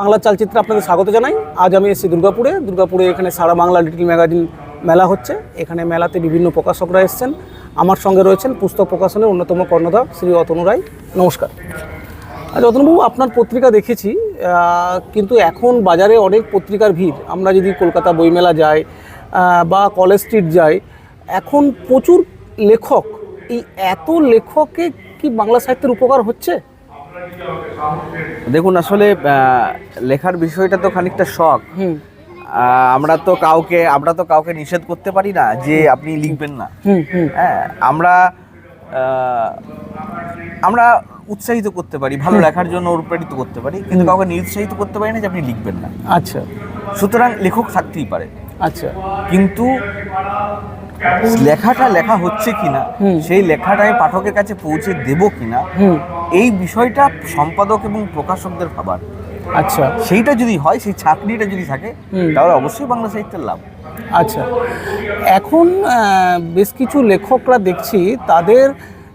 বাংলা চালচিত্রে আপনাদের স্বাগত জানাই। আজ আমি এসেছি দুর্গাপুরে। দুর্গাপুরে এখানে সারা বাংলা লিটিল ম্যাগাজিন মেলা হচ্ছে। এখানে মেলাতে বিভিন্ন প্রকাশকরা এসেছেন। আমার সঙ্গে রয়েছেন পুস্তক প্রকাশনের অন্যতম কর্ণধার শ্রী অতনু রায়। নমস্কার। আজ অতনুবাবু আপনার পত্রিকা দেখেছি কিন্তু এখন বাজারে অনেক পত্রিকার ভিড়। আমরা যদি কলকাতা বইমেলা যাই বা কলেজ স্ট্রিট যাই, এখন প্রচুর লেখক। এই এত লেখকে কি বাংলা সাহিত্যের উপকার হচ্ছে? দেখুন আসলে লেখার বিষয়টা তো খানিকটা শখ। আমরা তো কাউকে আমরা তো কাউকে নিষেধ করতে পারি না যে আপনি লিখবেন না। হ্যাঁ আমরা আমরা উৎসাহিত করতে পারি ভালো লেখার জন্য অনুপ্রাণিত করতে পারি কিন্তু কাউকে নিরুৎসাহিত করতে পারি না যে আপনি লিখবেন না। আচ্ছা। সুতরাং লেখক থাকতেই পারে। আচ্ছা। কিন্তু লেখাটা লেখা হচ্ছে কিনা। সেই লেখাটা আমি পাঠকের কাছে পৌঁছে দেব কিনা হুম। এই বিষয়টা সম্পাদক এবং প্রকাশকদের ভাবার। আচ্ছা। সেইটা যদি হয় সেই চাকরিটা যদি থাকে। তাহলে অবশ্যই বাংলা সাহিত্যের লাভ। আচ্ছা। এখন বেশ কিছু লেখকরা দেখছি তাদের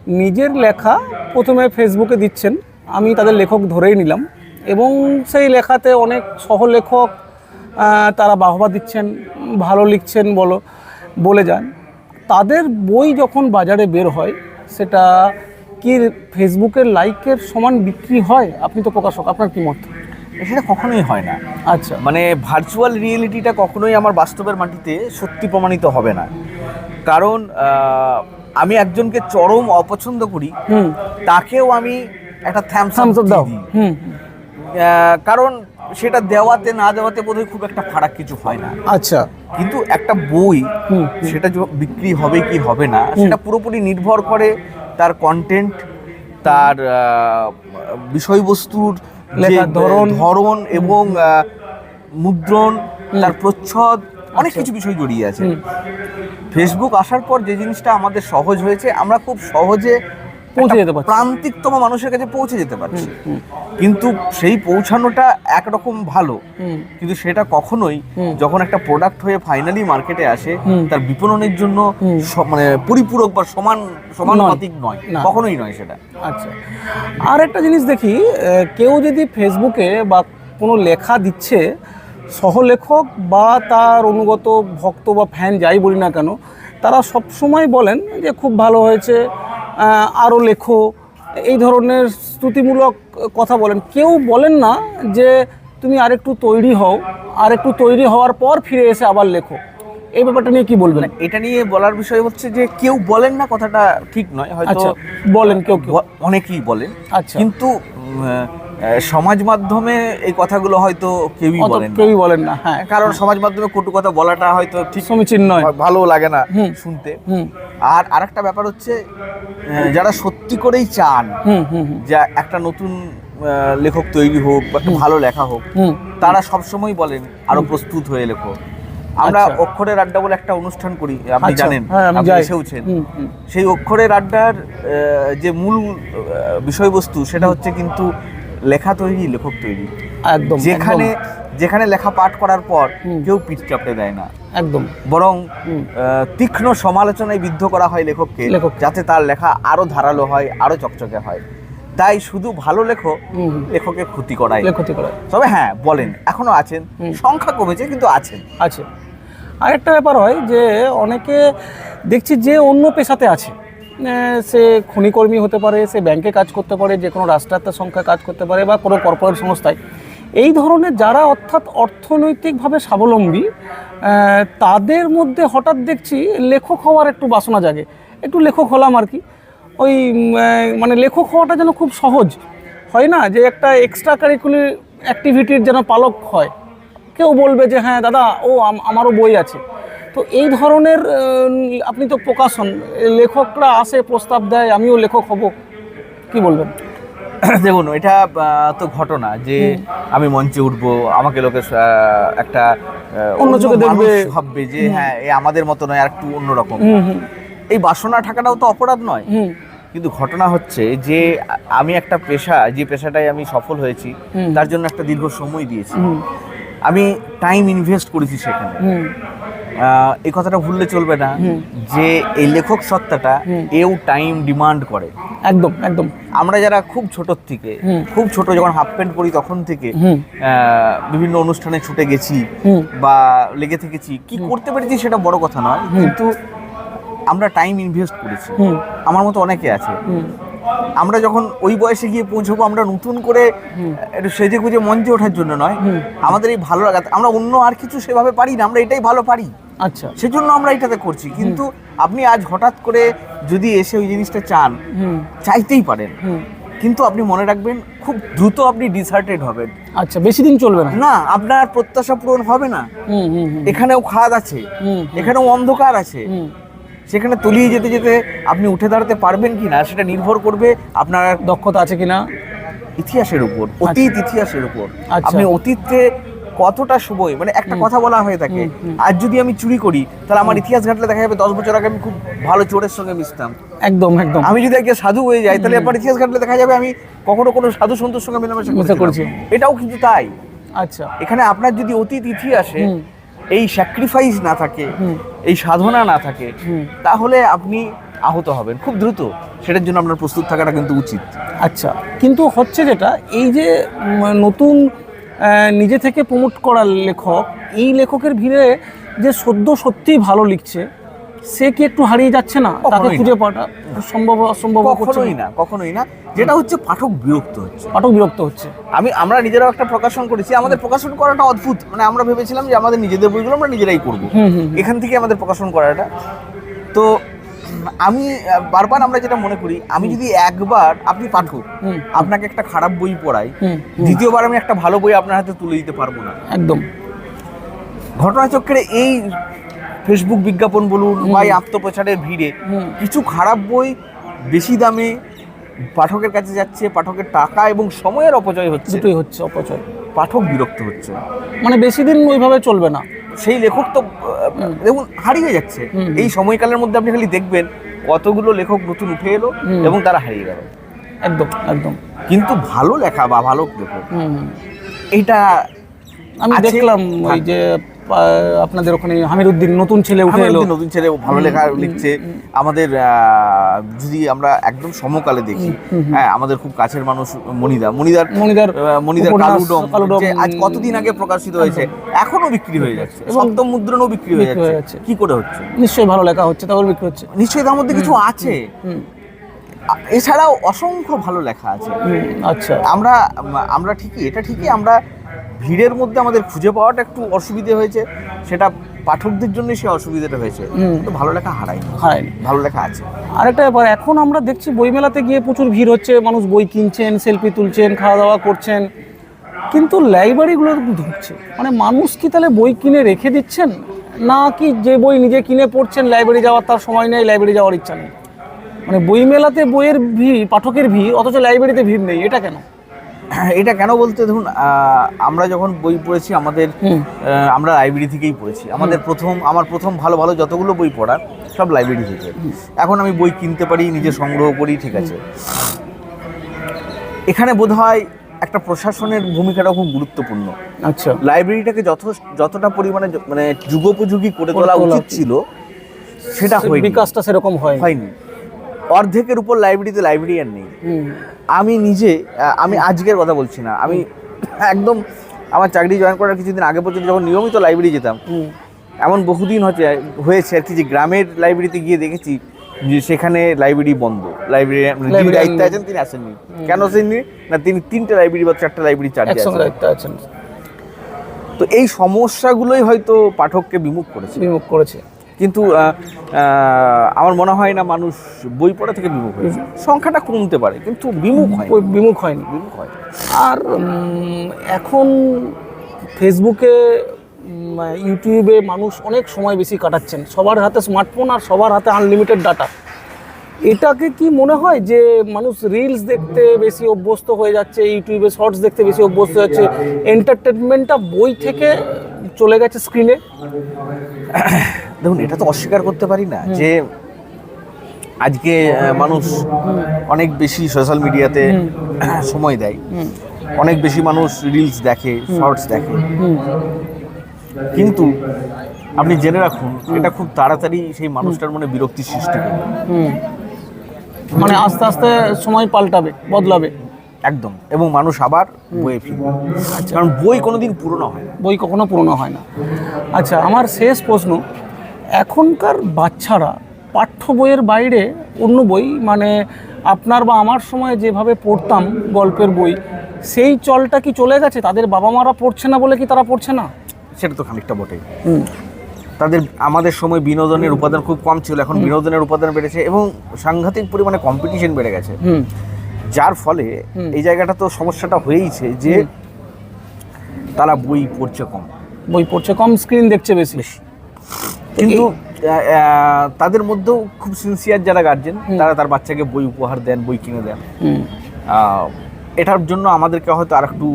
নিজের লেখা প্রথমে ফেসবুকে দিচ্ছেন। আমি তাদের লেখক ধরেই নিলাম। এবং সেই লেখাতে অনেক সহলেখক তারা বাহবা দিচ্ছেন ভালো লিখছেন বলো বলে যান। তাদের বই যখন বাজারে বের হয় সেটা কি ফেসবুকের লাইকের সমান বিক্রি হয়? আপনি তো প্রকাশক আপনার কি মত? সেটা কখনোই হয় না। আচ্ছা। মানে ভার্চুয়াল রিয়েলিটিটা কখনোই আমার বাস্তবের মাটিতে সত্যি প্রমাণিত হবে না। কারণ আমি একজনকে চরম অপছন্দ করি তাকেও আমি একটা থ্যামস থামস দাও। কারণ সেটা দেওয়াতে না দেওয়াতে বোধহয় খুব একটা ফারাক কিছু হয় না। আচ্ছা। কিন্তু একটা বই সেটা বিক্রি হবে কি হবে না সেটা পুরোপুরি নির্ভর করে তার কন্টেন্ট তার বিষয়বস্তুর লেখার ধরন। ধরন এবং মুদ্রণ তার প্রচ্ছদ অনেক কিছু বিষয় জড়িয়ে আছে। ফেসবুক আসার পর যে জিনিসটা আমাদের সহজ হয়েছে আমরা খুব সহজে পৌঁছে যেতে পারছি। প্রান্তিকতম মানুষের কাছে পৌঁছে যেতে পারছি। কিন্তু সেই পৌঁছানোটা একরকম ভালো। কিন্তু সেটা কখনোই যখন একটা প্রোডাক্ট হয়ে ফাইনালি মার্কেটে আসে তার বিপণনের জন্য মানে পরিপূরক বা সমান সমানুপাতিক নয়। কখনোই নয় সেটা। আচ্ছা। আর একটা জিনিস দেখি কেউ যদি ফেসবুকে বা কোনো লেখা দিচ্ছে সহলেখক বা তার অনুগত ভক্ত বা ফ্যান যাই বলি না কেন তারা সব সময় বলেন যে খুব ভালো হয়েছে আরও লেখো এই ধরনের স্তুতিমূলক কথা বলেন। কেউ বলেন না যে তুমি আরেকটু তৈরি হও আরেকটু তৈরি হওয়ার পর ফিরে এসে আবার লেখো। এই ব্যাপারটা নিয়ে কি বলবেন? এটা নিয়ে বলার বিষয় হচ্ছে যে কেউ বলেন না কথাটা ঠিক নয় হয়তো আচ্ছা বলেন কেউ অনেকেই বলেন। আচ্ছা। কিন্তু সমাজ মাধ্যমে এই কথাগুলো হয়তো কেউই বলেন কেউই বলেন না হ্যাঁ। কারণ সমাজ মাধ্যমে কটু কথা বলাটা হয়তো ঠিক সমীচীন নয়। ভালো লাগে না শুনতে। আর আরেকটা ব্যাপার হচ্ছে যারা সত্যি করেই চান যে একটা নতুন লেখক তৈরি হোক বা একটা ভালো লেখা হোক তারা সবসময় বলেন আরও প্রস্তুত হয়ে লেখো। আমরা আচ্ছা। অক্ষরের আড্ডা বলে একটা অনুষ্ঠান করি আপনি আচ্ছা, জানেন হ্যাঁ, আপনি এসেওছেন। সেই অক্ষরের আড্ডার যে মূল বিষয়বস্তু সেটা হচ্ছে কিন্তু লেখা তৈরি লেখক তৈরি। একদম যেখানে যেখানে লেখা পাঠ করার পর কেউ পিঠ চাপড়ে দেয় না। একদম। বরং তীক্ষ্ণ সমালোচনায় বিদ্ধ করা হয় লেখককে। যাতে তার লেখা আরও ধারালো হয় আরও চকচকে হয়। তাই শুধু ভালো লেখো। লেখকের ক্ষতি করায় লেখতি করে তবে হ্যাঁ বলেন এখনও আছেন সংখ্যা কমেছে কিন্তু আছেন। আছে। আরেকটা ব্যাপার হয় যে অনেকে দেখছি যে অন্য পেশাতে আছে। সে খনিকর্মী হতে পারে, সে ব্যাংকে কাজ করতে পারে যে কোনো রাষ্ট্রায়ত্ত সংখ্যায় কাজ করতে পারে বা কোনো কর্পোরেট সংস্থায়। এই ধরনের যারা অর্থাৎ অর্থনৈতিকভাবে স্বাবলম্বী তাদের মধ্যে হঠাৎ দেখছি লেখক হওয়ার একটু বাসনা জাগে। একটু লেখক হলাম আর কি। ওই মানে লেখক হওয়াটা যেন খুব সহজ। হয় না যে একটা এক্সট্রা কারিকুলার অ্যাক্টিভিটির যেন পালক হয়। কেউ বলবে যে হ্যাঁ দাদা, ও আমারও বই আছে। তো এই ধরনের আপনি তো প্রকাশন লেখকরা আসে প্রস্তাব দেয় আমিও লেখক হব কি বলবেন? দেখুন এটা তো ঘটনা যে আমি মঞ্চে উঠব আমাকে লোকে একটা অন্য চোখে দেখবে। ভাববে যে হ্যাঁ এ আমাদের মতো নয় আর একটু অন্যরকম। এই বাসনা থাকাটাও তো অপরাধ নয়। কিন্তু ঘটনা হচ্ছে যে আমি একটা পেশা যে পেশাটায় আমি সফল হয়েছি তার জন্য একটা দীর্ঘ সময় দিয়েছি। আমি টাইম ইনভেস্ট করেছি সেখানে। এই কথাটা ভুললে চলবে না। যে এই লেখক সত্তাটা এও টাইম ডিমান্ড করে। একদম একদম। আমরা যারা খুব ছোট থেকে খুব ছোট যখন হাফ প্যান্ট পরি তখন থেকে বিভিন্ন অনুষ্ঠানে ছুটে গেছি বা লেগে থেকেছি কি করতে পেরেছি সেটা বড় কথা নয় কিন্তু আমরা টাইম ইনভেস্ট করেছি। আমার মতো অনেকে আছে। আমরা যখন ওই বয়সে গিয়ে পৌঁছবো আমরা নতুন করে একটু সেজে গুজে মঞ্চে ওঠার জন্য নয়। আমাদের এই ভালো লাগা আমরা অন্য আর কিছু সেভাবে পারি না আমরা এটাই ভালো পারি। আচ্ছা। সেজন্য আমরা এটাতে করছি। কিন্তু আপনি আজ হঠাৎ করে যদি এসে ওই জিনিসটা চান চাইতেই পারেন। কিন্তু আপনি মনে রাখবেন খুব দ্রুত আপনি ডিসার্টেড হবেন। আচ্ছা বেশি দিন চলবে না? না আপনার প্রত্যাশা পূরণ হবে না। এখানেও খাদ আছে। এখানেও অন্ধকার আছে। সেখানে তলিয়ে যেতে যেতে আপনি উঠে দাঁড়াতে পারবেন কি না সেটা নির্ভর করবে আপনার দক্ষতা আছে কিনা। ইতিহাসের উপর অতীত ইতিহাসের উপর। আচ্ছা। আপনি অতীতে কতটা সময় মানে একটা কথা বলা হয়ে থাকে আজ যদি আমি চুরি করি তাহলে আমার ইতিহাস ঘাটলে দেখা যাবে দশ বছর আগে আমি খুব ভালো চোরের সঙ্গে মিশতাম। একদম একদম। আমি যদি আজকে সাধু হয়ে যাই তাহলে আমার ইতিহাস ঘাটলে দেখা যাবে আমি কখনো কোনো সাধু সন্তুর সঙ্গে মেলামেশা মেশা করেছি। এটাও কিন্তু তাই। আচ্ছা। এখানে আপনার যদি অতীত ইতিহাসে। এই স্যাক্রিফাইস না থাকে এই সাধনা না থাকে তাহলে আপনি আহত হবেন খুব দ্রুত। সেটার জন্য আপনার প্রস্তুত থাকাটা কিন্তু উচিত। আচ্ছা কিন্তু হচ্ছে যেটা এই যে নতুন নিজে থেকে প্রমোট করার লেখক এই লেখকের ভিড়ে যে সদ্য সত্যিই ভালো লিখছে সে কি একটু হারিয়ে যাচ্ছে না? তাকে খুঁজে পাওয়াটা সম্ভব অসম্ভব কখনোই না কখনোই না। যেটা হচ্ছে পাঠক বিরক্ত হচ্ছে। পাঠক বিরক্ত হচ্ছে। আমি আমরা নিজেরাও একটা প্রকাশন করেছি। আমাদের প্রকাশন করাটা অদ্ভুত। মানে আমরা ভেবেছিলাম যে আমাদের নিজেদের বইগুলো আমরা নিজেরাই করব। এখান থেকে আমাদের প্রকাশন করাটা। তো আমি বারবার আমরা যেটা মনে করি আমি যদি একবার আপনি পাঠক। আপনাকে একটা খারাপ বই পড়াই। দ্বিতীয়বার আমি একটা ভালো বই আপনার হাতে তুলে দিতে পারব না। একদম। ঘটনাচক্রে এই ফেসবুক বিজ্ঞাপন বলুন বা এই আত্মপ্রচারের ভিড়ে কিছু খারাপ বই বেশি দামে পাঠকের কাছে যাচ্ছে পাঠকের টাকা এবং সময়ের অপচয় হচ্ছে। দুটোই হচ্ছে অপচয়। পাঠক বিরক্ত হচ্ছে। মানে বেশি দিন ওইভাবে চলবে না। সেই লেখক তো দেখুন হারিয়ে যাচ্ছে। এই সময়কালের মধ্যে আপনি খালি দেখবেন কতগুলো লেখক নতুন উঠে এলো এবং তারা হারিয়ে গেল। একদম একদম। কিন্তু ভালো লেখা বা ভালো লেখক। এটা আমি দেখলাম ওই যে আপনাদের ওখানে হামিরুদ্দিন নতুন ছেলে উঠে এলো। নতুন ছেলে ভালো লেখা লিখছে। আমাদের যদি আমরা একদম সমকালে দেখি হ্যাঁ আমাদের খুব কাছের মানুষ মনিদা। মনিদার মনিদার মনিদার কালুডম যে আজ কতদিন আগে প্রকাশিত হয়েছে এখনও বিক্রি হয়ে যাচ্ছে। সপ্তম মুদ্রণও বিক্রি হয়ে যাচ্ছে। কি করে হচ্ছে? নিশ্চয়ই ভালো লেখা হচ্ছে তাহলে বিক্রি হচ্ছে। নিশ্চয়ই তার মধ্যে কিছু আছে। এছাড়াও অসংখ্য ভালো লেখা আছে। আচ্ছা। আমরা আমরা ঠিকই এটা ঠিকই আমরা ভিড়ের মধ্যে আমাদের খুঁজে পাওয়াটা একটু অসুবিধে হয়েছে। সেটা পাঠকদের জন্য সে অসুবিধাটা হয়েছে। তো ভালো লেখা হারায়নি। হারায়নি। ভালো লেখা আছে। আরেকটা ব্যাপার এখন আমরা দেখছি বইমেলাতে গিয়ে প্রচুর ভিড় হচ্ছে মানুষ বই কিনছেন সেলফি তুলছেন খাওয়া দাওয়া করছেন। কিন্তু লাইব্রেরিগুলো ঢুকছে মানে মানুষ কি তাহলে বই কিনে রেখে দিচ্ছেন? না কি যে বই নিজে কিনে পড়ছেন লাইব্রেরি যাওয়ার তার সময় নেই লাইব্রেরি যাওয়ার ইচ্ছা নেই। মানে বইমেলাতে বইয়ের ভিড় পাঠকের ভিড় অথচ লাইব্রেরিতে ভিড় নেই এটা কেন? এটা কেন বলতে দেখুন আহ, আমরা যখন বই পড়েছি আমাদের আমরা লাইব্রেরি থেকেই পড়েছি। আমাদের প্রথম আমার প্রথম ভালো ভালো যতগুলো বই পড়ার সব লাইব্রেরি থেকে। এখন আমি বই কিনতে পারি নিজে সংগ্রহ করি ঠিক আছে। এখানে বোধহয় একটা প্রশাসনের ভূমিকাটা খুব গুরুত্বপূর্ণ। আচ্ছা। লাইব্রেরিটাকে যত যতটা পরিমাণে মানে যুগোপযোগী করে তোলা উচিত ছিল সেটা বিকাশটা সেরকম হয় হয়নি। অর্ধেকের উপর লাইব্রেরিতে লাইব্রেরিয়ান নেই। আমি নিজে আমি আজকের কথা বলছি না। আমি একদম আমার চাকরি জয়েন করার কিছুদিন আগে পর্যন্ত যখন নিয়মিত লাইব্রেরি যেতাম এমন বহুদিন হচ্ছে হয়েছে আর কি যে গ্রামের লাইব্রেরিতে গিয়ে দেখেছি যে সেখানে লাইব্রেরি বন্ধ। লাইব্রেরি যিনি দায়িত্বে আছেন তিনি আসেননি। কেন আসেননি? না তিনি তিনটে লাইব্রেরি বা চারটে লাইব্রেরি চার্জে দায়িত্ব আছেন। তো এই সমস্যাগুলোই হয়তো পাঠককে বিমুখ করেছে। বিমুখ করেছে। কিন্তু আমার মনে হয় না মানুষ বই পড়া থেকে বিমুখ হয়েছে সংখ্যাটা কমতে পারে কিন্তু বিমুখ হয় বিমুখ হয়নি। বিমুখ হয় আর এখন ফেসবুকে ইউটিউবে মানুষ অনেক সময় বেশি কাটাচ্ছেন। সবার হাতে স্মার্টফোন আর সবার হাতে আনলিমিটেড ডাটা এটাকে কি মনে হয় যে মানুষ রিলস দেখতে বেশি অভ্যস্ত হয়ে যাচ্ছে ইউটিউবে শর্টস দেখতে বেশি অভ্যস্ত হয়ে যাচ্ছে? এন্টারটেনমেন্টটা বই থেকে চলে গেছে স্ক্রিনে দেখুন এটা তো অস্বীকার করতে পারি না যে আজকে মানুষ অনেক বেশি সোশ্যাল মিডিয়াতে সময় দেয়। অনেক বেশি মানুষ রিলস দেখে শর্টস দেখে। কিন্তু আপনি জেনে রাখুন এটা খুব তাড়াতাড়ি সেই মানুষটার মনে বিরক্তি সৃষ্টি করবে মানে আস্তে আস্তে সময় পাল্টাবে বদলাবে। একদম। এবং মানুষ আবার বইয়ে ফিরবে কারণ বই কোনোদিন পুরনো হয় না। বই কখনো পুরনো হয় না। আচ্ছা আমার শেষ প্রশ্ন এখনকার বাচ্চারা পাঠ্য বইয়ের বাইরে অন্য বই মানে আপনার বা আমার সময় যেভাবে পড়তাম গল্পের বই সেই চলটা কি চলে গেছে? তাদের বাবা মারা পড়ছে না বলে কি তারা পড়ছে না? সেটা তো খানিকটা বটেই। তাদের আমাদের সময় বিনোদনের উপাদান খুব কম ছিল এখন বিনোদনের উপাদান বেড়েছে এবং সাংঘাতিক পরিমাণে কম্পিটিশন বেড়ে গেছে। হুম। যার ফলে এই জায়গাটা তো সমস্যাটা হয়েইছে যে তারা বই পড়ছে কম। বই পড়ছে কম স্ক্রিন দেখছে বেশি। বেশি। কিন্তু তাদের মধ্যেও খুব সিনসিয়ার যারা গার্জেন তারা তার বাচ্চাকে বই উপহার দেন বই কিনে দেন। এটার জন্য আমাদেরকে হয়তো আর একটু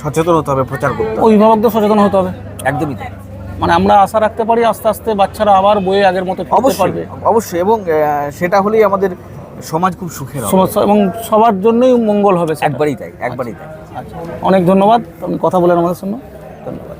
সচেতন হতে হবে প্রচার করতে হবে। অভিভাবকদের সচেতন হতে হবে। একদমই তাই। মানে আমরা আশা রাখতে পারি আস্তে আস্তে বাচ্চারা আবার বইয়ে আগের মতো অবশ্যই পারবে। অবশ্যই এবং সেটা হলেই আমাদের সমাজ খুব সুখের সমস্যা এবং সবার জন্যই মঙ্গল হবে। একবারই তাই একবারই তাই। আচ্ছা অনেক ধন্যবাদ আপনি কথা বলেন আমাদের সঙ্গে ধন্যবাদ।